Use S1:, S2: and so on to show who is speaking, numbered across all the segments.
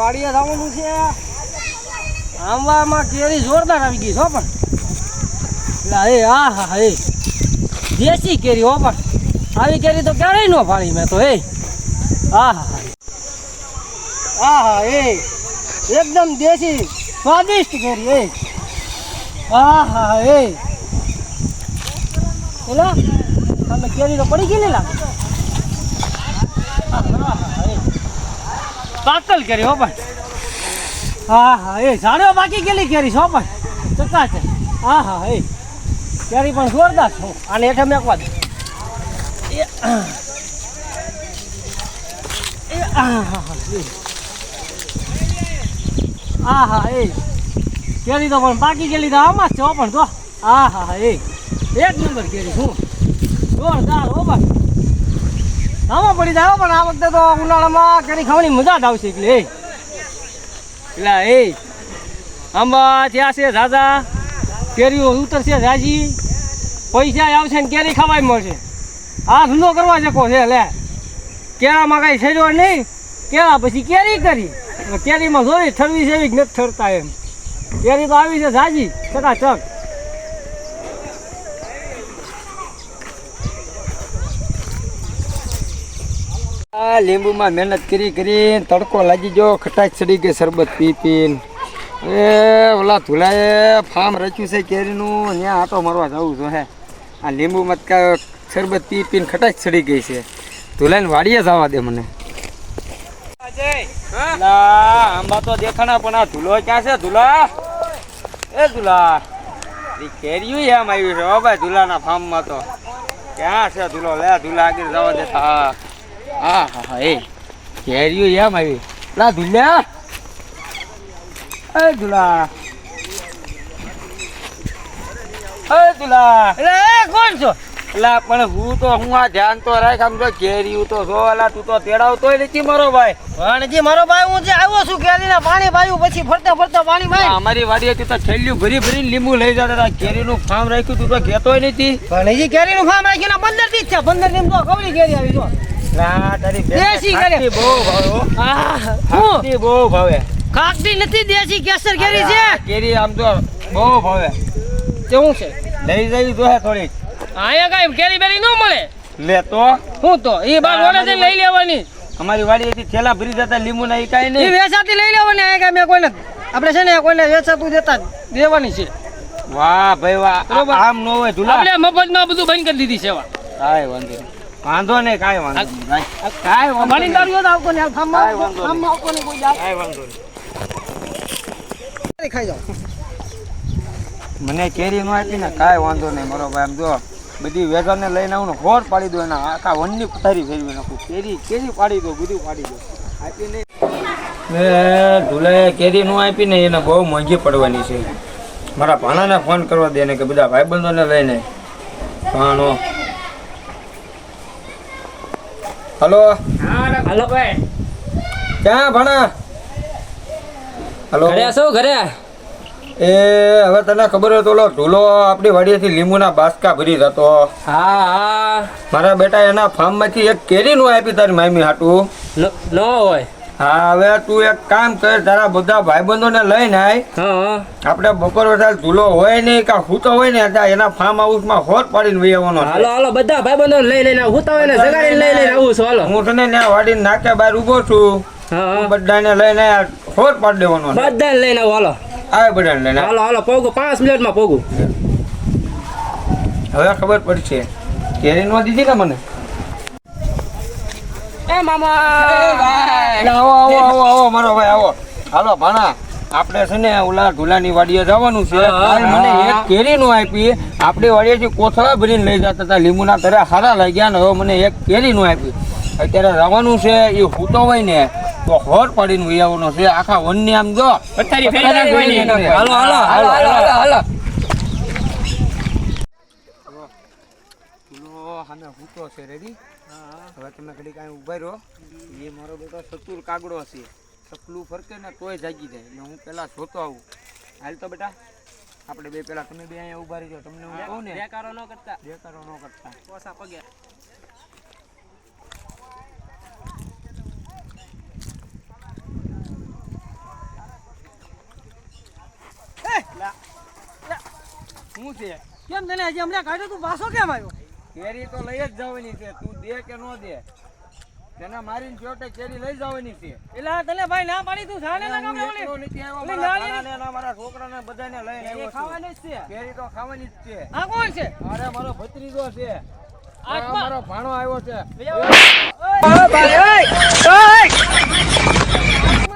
S1: વાડીએ થવાનું છે. આંબામાં કેરી જોરદાર આવી ગઈ છો પણ. એટલે એ હા હા એ. દેશી કેરી હો પણ. આવી કેરી તો ક્યારેય ન ફાળી મેં તો, એ. હા હા હા હા એ. એકદમ દેશી, સ્વાદિષ્ટ કેરી, એ. હા હા એ. એટલે તમે કેરી તો પડી ગઈ ને લા હા હા એ પાકલ કેરી હો પણ હા હા, એ જાણ્યો બાકી ગયેલી કેરી છો પણ છે. હા હા, એ. કેરી પણ જોરદાર છો. આને હેઠે મેકવા દે. હા હા એ. કેરી તો પણ બાકી ગયેલી તો આમાં જ છો પણ તો હા હા એ. એક નંબર કેરી શું જોરદાર, હો પણ આમાં પડી જાય પણ આ વખતે તો ઉનાળામાં કેરી ખાવાની મજા જ આવશે એટલે એટલે એ આંબા ત્યાં છે દાદા કેરીઓ ઉતરશે રાજી, પૈસા આવશે ને કેરી ખાવાય મળશે. આ ધંધો કરવા શકો છે, લે. કેળામાં કાંઈ છેડ્યો નહીં, કેળા પછી કેરી કરી. કેરીમાં જોઈ, ઠરવી છે એવી નથી ઠરતા એમ. કેરી તો આવી છે જાજી ચકાચક.
S2: આ લીંબુમાં મહેનત કરી કરીને તડકો લાગી ગયો, ખટાશ ચડી ગઈ શરબત પી પીને એ ઓલા ધુલાએ ફાર્મ રચ્યું છે કેરીનું ત્યાં આટો મારવા જવું છું, હે. આ લીંબુમાં કાંઈ શરબત પી પીને ખટાશ ચડી ગઈ છે. ધુલાઈને વાડીએ જવા દે મને. આંબા તો દેખાણા, પણ આ ધૂલો ક્યાં છે, ધૂલા? એ ધૂલા કેરીયું એમ આવ્યું છે ભાઈ, ધૂલાના ફાર્મમાં તો. ક્યાં છે ધૂલો? લે, ધૂલા આગળ જવા દેતા હા. હા હા હા એ. કેરીયું એમ આવી લા ધુલ્યા. એ ધુલા એ ધુલા
S1: એટલે કોણ છો?
S2: લા પણ હું તો હું આ ધ્યાન તો રાખ આમ તો કેરીયું તો જો અલા તું તો તેડાવતો નથી મારો ભાઈ.
S1: ભાણજી મારો ભાઈ હું જે આવ્યો છું કેરીના પાણી ભાઈ પછી ફરતા ફરતા પાણી ભાઈ
S2: અમારી વાડીએ તું તો છેલ્લું ભરી ભરીને લીંબુ લઈ જતા હતા. કેરીનું ફાર્મ રાખ્યું તું તો કહેતોય નથી.
S1: ભાણજી કેરીનું ફાર્મ રાખ્યું ને પંદર જ છે. પંદર દી તો કવડી કેરી આવી જો.
S2: લા
S1: દેશી કેરી.
S2: બહુ ભાવે બહુ ભાવે.
S1: નથી દેશી કેસર કેરી છે?
S2: કેરી આમ તો બહુ ભાવે.
S1: કેવું છે?
S2: લઈ જઈ જોઈએ થોડી
S1: આયા કાંઈ કેરી બેરી ન મળે?
S2: લે તો.
S1: હું તો? એ બાર વડે લઈ લેવાની.
S2: અમારી વાડીએથી થેલા ભરી જતા લીંબુ ના ઈ કાંઈ
S1: એ
S2: નહીં
S1: વેચાતી લઈ લેવાની અહીંયા કાંઈ મેં કોઈને આપણે છે ને કોઈને વેચાતું દેતા દેવાની છે.
S2: વાહ ભાઈ વાહ. આમ નો હોય ધુલા.
S1: આપણે મફતમાં બધું બંધ કરી દીધી સેવા
S2: કાંઈ વાંધો નહીં. વાંધો નહીં કાંઈ વાંધો નહીં. કાંઈ વાંધો નહીં.
S1: દારૂ આવતો ને. ફાર્મમાં
S2: નહીં.
S1: આવતો ને કોઈ
S2: કાંઈ વાંધો નહીં.
S1: ખાઈ જાઓ.
S2: મને કેરી નો આપી ને કાંઈ વાંધો નહીં મારો ભાઈ આમ જો બધી વેચાને લઈને આવું ને હોર પાડી દો એના આખા વનની પથારી ફેરવી નાખું. કેરી કેરી પાડી દો બધું પાડી દો. આપી નહીં. એ ધૂલે કેરી નો આપી ને એને બહુ મોંઘી પડવાની છે. મારા ભાણાને ફોન કરવા દે ને કે બધા ભાઈબંધોને લઈને. ભાણો હલો.
S1: હલો. ભાઈ
S2: ક્યાં ભણા? હલો.
S1: ઘરે છો ઘરે?
S2: એ હવે તને ખબર હોય તો ઓલો ઢૂલો આપણી વાડીએથી લીંબુના બાસકા ભરી જતો.
S1: હા હા.
S2: મારા બેટા એના ફાર્મમાંથી એક કેરીનું આપી તારી મામી હાટું.
S1: ન હોય.
S2: હા હવે તું એક કામ કર તારા બધા ભાઈબંધોને લઈને આય.
S1: હા.
S2: આપણે બપોર વધારે ધૂલો હોય નહીં કાં હૂતો હોય ને ત્યાં એના ફાર્મ હાઉસમાં હોત પાડીને વહી આવવાનો.
S1: હાલો હાલો બધા ભાઈબંધો લઈ લઈને હું હોય ને જગાડી લઈ લઈને આવું છું હાલો.
S2: હું તને ત્યાં વાડીને નાકે બહાર ઊભો છું. બધાને લઈને હોટ હોત પાડી દેવાનો બધાને
S1: બધા લઈને આવું હાલો.
S2: આવે બધાને લઈને.
S1: હાલો હાલો પોગું પાંચ મિનિટમાં પોગું.
S2: હવે ખબર પડશે. કેરી નો દીધી કે મને?
S1: એ મામા.
S2: આવો આવો આવો આવો મારો ભાઈ આવો. હાલો ભાણા આપણે છે ને ઓલા ઢુલાની વાડીએ જવાનું છે. મને એક કેરી નું આપી. આપણી વાડીએથી કોથળા ભરીને લઈ જતા હતા. લીંબુના તરા સારા લાગ્યા ને હવે મને એક કેરી નું આપી. અત્યારે રવાનું છે એ હૂતો હોય ને તો હોર પડીને વહી આવવાનો છે. આખા વનની આમ જો
S1: હાલો, હાલો, હાલો, હાલો, હાલો, હાલો.
S2: હૂતો છે. રેડી હવે તમે ઘડી કાંઈ ઊભા રહો. એ મારો બેટો સતુર કાગડો હશે. સકલું ફરકે ને તોય જાગી જાય. ને હું પહેલાં જોતો આવું. હાલ તો બેટા આપણે બે પહેલાં તમે બે અહીંયા ઊભા રહી જાઓ તમને હું કહું ને
S1: બેકારો ન કરતા.
S2: બેકારો ન કરતા.
S1: કોસા પગે.
S2: હું છે?
S1: કેમ તને હજી હમણાં કાઢ્યો? તું પાછો કેમ આવ્યો?
S2: કેરી તો લઈ જ જવાની છે તું દે કે નો દે? તેને મારીને છેવટે કેરી લઈ જવાની છે.
S1: એટલે તને ભાઈ ના પાડી તું ના
S2: નથી આવ્યો, મારા ઘણાને મારા છોકરાને બધાને લઈને આવ્યો
S1: ખાવાની જ છે.
S2: કેરી તો ખાવાની જ છે.
S1: આ કોણ છે?
S2: અરે મારો ભત્રીજો છે. આ મારો ભાણો આવ્યો છે.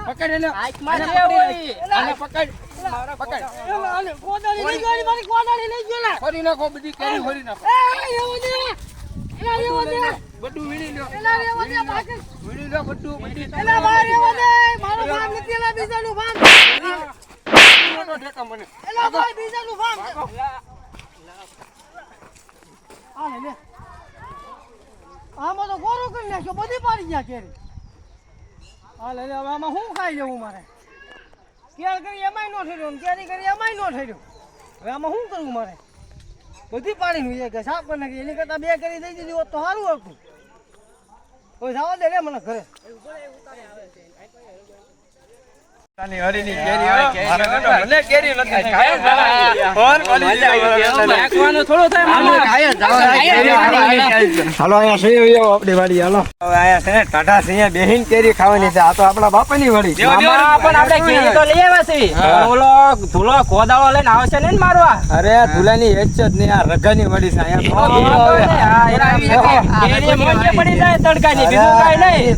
S2: પકડ
S1: ઓય. મારી.
S2: ફરી નાખો બધી કેરી ફરી નાખો. બધું વીણી. વીણી બધું.
S1: મારું નથી, એલા, બીજાનું
S2: ઠેકા મને.
S1: એલા, ભાઈ, બીજાનું આલે, લે. આમાં તો ગોરું કરી નાખ્યો બધી પાડી ગયા કેરી. હાલે લે હવે આમાં શું ખાઈ જવું મારે? કેર કરી એમાંય નો થઈ ને ક્યારે કરી એમાંય નો ઠર્યો. હવે આમાં શું કરવું મારે? બધી પાડીને વીજે કે સાફ કરી નાખી એની કરતાં બે કરી દઈ દીધી હોત તો સારું હતું. હવે જવા દે મને ઘરે.
S2: હાલો અહીંયા સિંહ આવ્યો વાડી હાલો. અહીંયા છે ને ટાટા સિંહે બેહીન કેરી ખાવાની છે. આ તો વાડી.
S3: પણ આપણે કેરી તો લઈ આવ્યા છીએ. ઓલો ધૂલો કોદાળો લઈને આવશે ને મારવા?
S2: અરે ધુલાની હેચ જ નહીં. આ રઘાની વાડી છે. અહીંયા ધૂલો
S3: પડી જાય તડકાની. બીજું કાંઈ નહીં.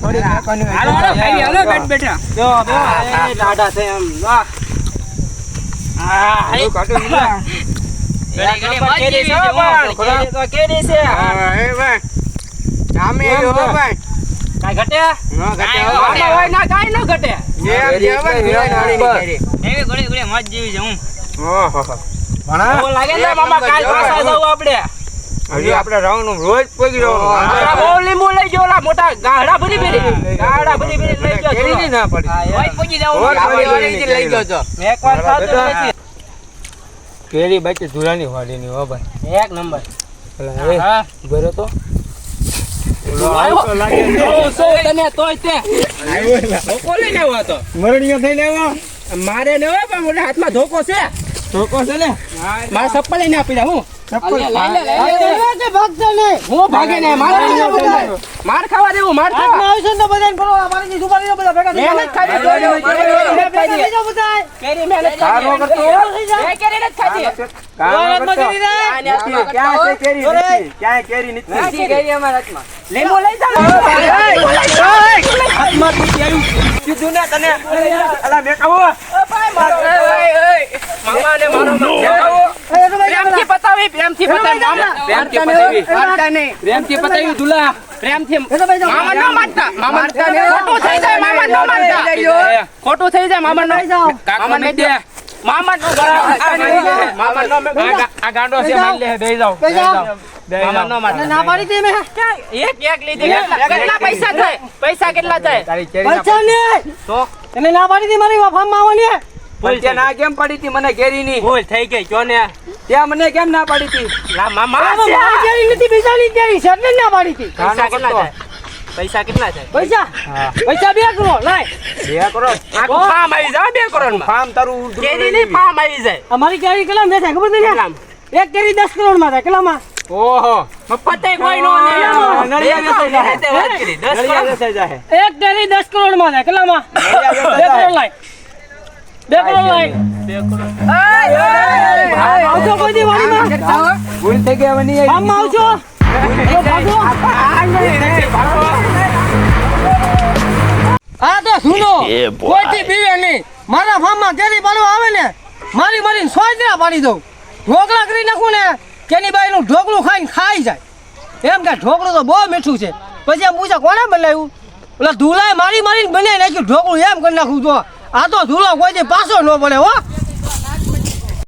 S3: બેઠ જો, જો, દાદા છે એમ, વાહ. હા,
S2: બધું કાઢું લીધા.
S3: એક નંબર કેરી છે, પણ. તો કેરી છે.
S2: હા, એ ભાઈ. સામે જો ભાઈ.
S3: કાંઈ ઘટે?
S2: ન ઘટે હો.
S3: આમાં હોય ના, કાંઈ ન ઘટે.
S2: જેમ જેમ ધુલાની વાડીની કેરી. ઓહો. ભણા?
S3: લાગે ને મામા કાલ પાછા જવું આપણે
S2: હજી આપણે રાઉન્ડ રોજ પગી
S3: બહુ લીંબુ લઈ ગયો ઓલા મોટા ગાડા ભરી ભરી. ગાડા ભરી ભરી લઈ ગયો
S2: કેરી ની ના પડી.
S3: ઓય પૂજી જાવ
S2: રોજ પગી વાળીની લઈ.
S3: મેં એકવાર ખાધું
S2: બેટા.
S3: નથી.
S2: કેરી બાકી ધુલાની વાડીની હો ભાઈ.
S3: એક નંબર. હા
S2: ભરો તો
S3: મારે ને હોય હાથમાં ધોકો છે.
S2: ધોકો છે ને?
S3: મારા સપ્પા લઈને આપી દે હું. માર ખાવા દેવું માર ખાવા
S1: આવશે તો બધાને ફરો મારી સુપારી બધા ભેગા
S3: મહેનત
S1: જાઓ બધાય.
S3: કેરી મહેનત ખાધી. કેરી નથી ખાધી.
S2: કામ
S1: મજૂરી
S2: કરતો
S1: દે.
S3: આને આપી પ્રેમથી પતાવી મામા પ્રેમથી પતાવી દુલા. પ્રેમથી મામા ન માનતા. મામા ખોટું થઈ જાય મામા નો મારતા ખોટું થઈ જાય મામા
S1: નો કાકા
S3: મામા ને દે મામા નો મામા નો આ ગાંડો છે મારી લે બેહી જાવ
S1: જાઓ.
S3: મામા નો
S1: પાડી દે મેં.
S3: એક એક લીધી. કેટલા કેટલા પૈસા થાય? પૈસા કેટલા થાય?
S1: પૈસા. નહીં.
S3: તો?
S1: એને ના પાડી દે મારી ફાર્મમાં આવવાની.
S2: પણ છે ના કેમ પડી હતી મને ઘેરી ની
S3: ભૂલ થઈ ગઈ જો ને
S2: ત્યાં મને કેમ ના પડી હતી?
S3: લા મામા
S1: મારી કેરી નથી, બીજાની કેરી છે, એટલે ના પડી હતી.
S3: પૈસા કેટલા થાય? પૈસા કેટલા થાય?
S1: પૈસા? પૈસા બે કરોડ લાય.
S2: બે
S3: કરોડ? ફાર્મ આવી જાય બે કરોડમાં
S2: ફાર્મ તારું ઘેરી
S3: ની. ફાર્મ આવી જાય.
S1: અમારી ઘેરી કેટલા મેં ખબર
S3: નથી
S1: એક ઘેરી દસ કરોડમાં થાય કેટલામાં?
S2: ઓહો.
S3: મફતે કોઈ નો.
S1: એક કેરી. દસ કરોડ? માં થાય કેટલામાં?
S2: નળિયા
S1: બે કરોડ લાય.
S2: ભૂલ થઈ ગઈ હવે નહીં આવી.
S1: ફાર્મમાં આવજો. આ તો સુનો કોઈથી પીવે નહીં મારા ફાર્મમાં કેરી પાડવા આવે ને મારી મારી સોજરા પાડી દઉં ઢોકળા કરી નાખું ને કેની બાઈનું ઢોકળું ખાઈને ખાઈ જાય એમ કે ઢોકળું તો બહુ મીઠું છે પછી એમ પૂછે કોણે બનાવ્યું એટલે ધૂલાએ મારી મારીને બનાવી નાખ્યું ઢોકળું એમ કરી નાખું તો આ તો ધૂલો કોઈ પાછો ન પડે હો.